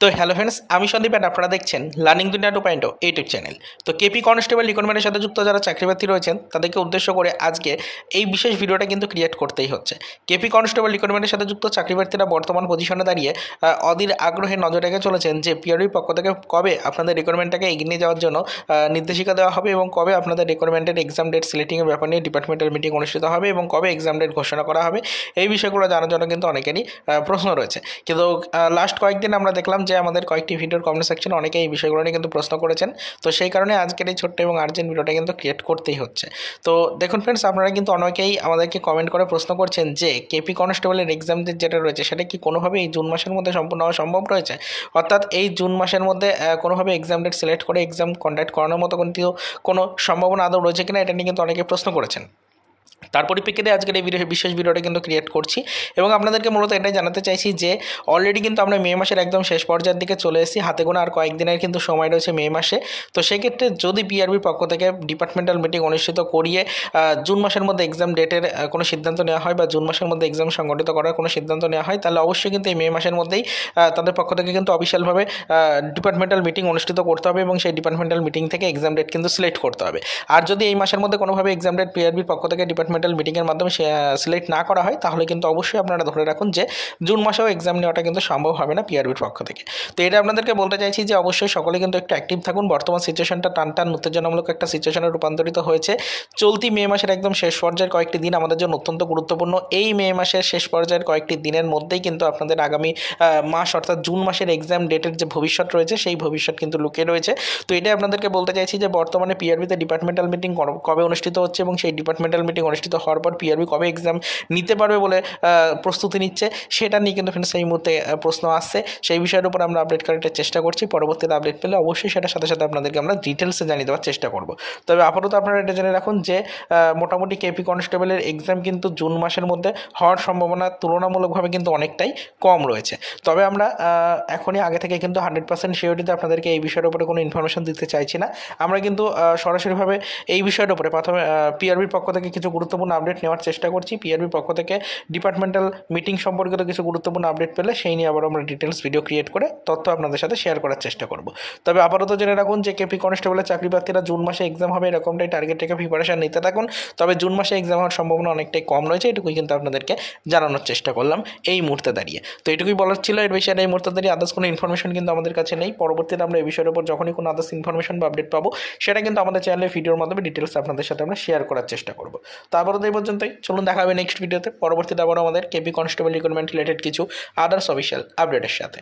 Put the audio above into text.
তো hello friends আমি Sandeep and আপনারা দেখছেন learning Duniya two point YouTube channel তো কেপি কনস্টেবল রিক্রুটমেন্টের সাথে যুক্ত যারা চাকরিপ্রার্থী রয়েছেন, তাদেরকে উদ্দেশ্য করে আজকে এই বিশেষ ভিডিওটা কিন্তু ক্রিয়েট করতেই হচ্ছে। কেপি কনস্টেবল রিক্রুটমেন্টের সাথে যুক্ত চাকরিপ্রার্থীরা বর্তমান পজিশনে দাঁড়িয়ে অধীর আগ্রহে নজর রেখে চলেছেন যে পিআরবির পক্ষ থেকে কবে আপনাদের রিক্রুটমেন্টটাকে এগিয়ে নিয়ে যাওয়ার জন্য নির্দেশিকা দেওয়া হবে এবং কবে আপনাদের রিক্রুটমেন্টের এক্সাম ডেট সিলেক্টিংয়ের ব্যাপার নিয়ে ডিপার্টমেন্টাল মিটিং অনুষ্ঠিত হবে এবং কবে এক্সাম ডেট ঘোষণা করা হবে, এই বিষয়গুলো জানার জন্য কিন্তু অনেকেরই প্রশ্ন রয়েছে। কিন্তু লাস্ট কয়েকদিন আমরা দেখলাম যে আমাদের কয়েকটি ভিডিওর কমেন্ট সেকশনে অনেকে এই বিষয়গুলো নিয়ে কিন্তু প্রশ্ন করেছেন। তো সেই কারণে আজকের এই ছোট্ট এবং আর্জেন্ট ভিডিওটা কিন্তু ক্রিয়েট করতেই হচ্ছে। তো দেখুন ফ্রেন্ডস আপনারা কিন্তু অনেকেই আমাদেরকে কমেন্ট করে প্রশ্ন করছেন যে কেপি কনস্টেবলের এক্সাম যেটা রয়েছে, সেটা কি কোনোভাবে এই জুন মাসের মধ্যে সম্পূর্ণ হওয়া সম্ভব রয়েছে? অর্থাৎ এই জুন মাসের মধ্যে কোনোভাবে এক্সাম ডেট সিলেক্ট করে এক্সাম কন্ডাক্ট করানোর মতো কিন্তু কোনো সম্ভাবনা আদৌ রয়েছে কিনা, এটা নিয়ে কিন্তু অনেকে প্রশ্ন করেছেন। তার পরিপ্রেক্ষিতে আজকের এই ভিডিও বিশেষ ভিডিওটা কিন্তু ক্রিয়েট করছি। এবং আপনাদেরকে মূলত এটাই জানাতে চাইছি যে অলরেডি কিন্তু আমরা মে মাসের একদম শেষ পর্যায়ের দিকে চলে এসেছি। হাতে গোনা আর কয়েকদিনের কিন্তু সময় রয়েছে মে মাসে। তো সেক্ষেত্রে যদি পিআরবির পক্ষ থেকে ডিপার্টমেন্টাল মিটিং অনুষ্ঠিত করিয়ে জুন মাসের মধ্যে এক্সাম ডেটের কোনো সিদ্ধান্ত নেওয়া হয় বা জুন মাসের মধ্যে এক্সাম সংগঠিত করার কোনো সিদ্ধান্ত নেওয়া হয়, তাহলে অবশ্যই কিন্তু এই মে মাসের মধ্যেই তাদের পক্ষ থেকে কিন্তু অফিসিয়ালভাবে ডিপার্টমেন্টাল মিটিং অনুষ্ঠিত করতে হবে এবং সেই ডিপার্টমেন্টাল মিটিং থেকে এক্সাম ডেট কিন্তু সিলেক্ট করতে হবে। আর যদি এই মাসের মধ্যে কোনোভাবে এক্সাম ডেট পিআরবির পক্ষ থেকে ডিপার্টমেন্টাল মিটিংয়ের মাধ্যমে সিলেক্ট না করা হয়, তাহলে কিন্তু অবশ্যই আপনারা ধরে রাখুন যে, জুন মাসেও এক্সাম নেওয়াটা কিন্তু সম্ভব হবে না পিআরবির পক্ষ থেকে। তো এটা আপনাদেরকে বলতে চাইছি যে, অবশ্যই সকলে কিন্তু একটু অ্যাক্টিভ থাকুন। বর্তমান সিচুয়েশনটা টান টান, উত্তেজনামূলক একটা সিচুয়েশনে রূপান্তরিত হয়েছে। চলতি মে মাসের একদম শেষ পর্যায়ের কয়েকটি দিন আমাদের জন্য অত্যন্ত গুরুত্বপূর্ণ। এই মে মাসের শেষ পর্যায়ের কয়েকটি দিনের মধ্যেই কিন্তু আপনাদের আগামী মাস অর্থাৎ জুন মাসের এক্সাম ডেটের যে ভবিষ্যৎ রয়েছে, সেই ভবিষ্যৎ কিন্তু লুকিয়ে রয়েছে। তো এটাই আপনাদেরকে বলতে চাইছি যে, বর্তমানে পিআরবিতে ডিপার্টমেন্টাল মিটিং কবে অনুষ্ঠিত হচ্ছে এবং সেই ডিপার্টমেন্টাল মিটিং অনুষ্ঠিত হওয়ার পর পিআরবি কবে এক্সাম নিতে পারবে বলে প্রস্তুতি নিচ্ছে, সেটা নিয়ে কিন্তু ফ্রেন্ডস এই মুহূর্তে প্রশ্ন আসছে। সেই বিষয়ের উপর আমরা আপডেট করার চেষ্টা করছি। পরবর্তীতে আপডেট পেলে অবশ্যই সেটার সাথে সাথে আপনাদেরকে আমরা ডিটেলসে জানিয়ে দেওয়ার চেষ্টা করব। তবে আপাতত আপনারা এটা জেনে রাখুন যে মোটামুটি কেপি কনস্টেবলের এক্সাম কিন্তু জুন মাসের মধ্যে হওয়ার সম্ভাবনা তুলনামূলকভাবে কিন্তু অনেকটাই কম রয়েছে। তবে আমরা এখনই আগে থেকে কিন্তু হান্ড্রেড পার্সেন্ট শিওরিটিতে আপনাদেরকে এই বিষয়ের উপরে কোনো ইনফরমেশন দিতে চাইছি না। আমরা কিন্তু সরাসরিভাবে এই বিষয়ের উপরে প্রথমে পিআরবির পক্ষ থেকে কিছু গুরুত্বপূর্ণ আপডেট নেওয়ার চেষ্টা করছি। পিআরবির পক্ষ থেকে ডিপার্টমেন্টাল মিটিং সম্পর্কিত কিছু গুরুত্বপূর্ণ আপডেট পেলে সেই নিয়ে আবার আমরা ডিটেলস ভিডিও ক্রিয়েট করে তথ্য আপনাদের সাথে শেয়ার করার চেষ্টা করব। তবে আপাতত জেনে রাখুন যে কেপি কনস্টেবলের চাকরি প্রার্থীরা জুন মাসে এক্সাম হবে এরকমটাই টার্গেট থেকে প্রিপারেশন নিতে থাকুন। তবে জুন মাসে এক্সাম হওয়ার সম্ভাবনা অনেকটাই কম রয়েছে, এটুকুই কিন্তু আপনাদেরকে জানানোর চেষ্টা করলাম এই মুহূর্তে দাঁড়িয়ে। তো এটুকুই বলার ছিল, এর বিষয়ে এই মুহূর্তে দাঁড়িয়ে আদার্স কোনো ইনফরমেশন কিন্তু আমাদের কাছে নেই। পরবর্তীতে আমরা এই বিষয়ের উপর যখনই কোনো আদার্স ইনফরমেশন বা আপডেট পাবো, সেটা কিন্তু আমাদের চ্যানেলে ভিডিওর মাধ্যমে ডিটেলস আপনাদের সাথে আমরা শেয়ার করার চেষ্টা করব। তো আবারও এই পর্যন্তই। চলুন দেখা হবে নেক্সট ভিডিওতে পরবর্তীতে আবারও আমাদের কেপি কনস্টেবল রিক্রুটমেন্ট রিলেটেড কিছু আদার্স অফিসিয়াল আপডেটের সাথে।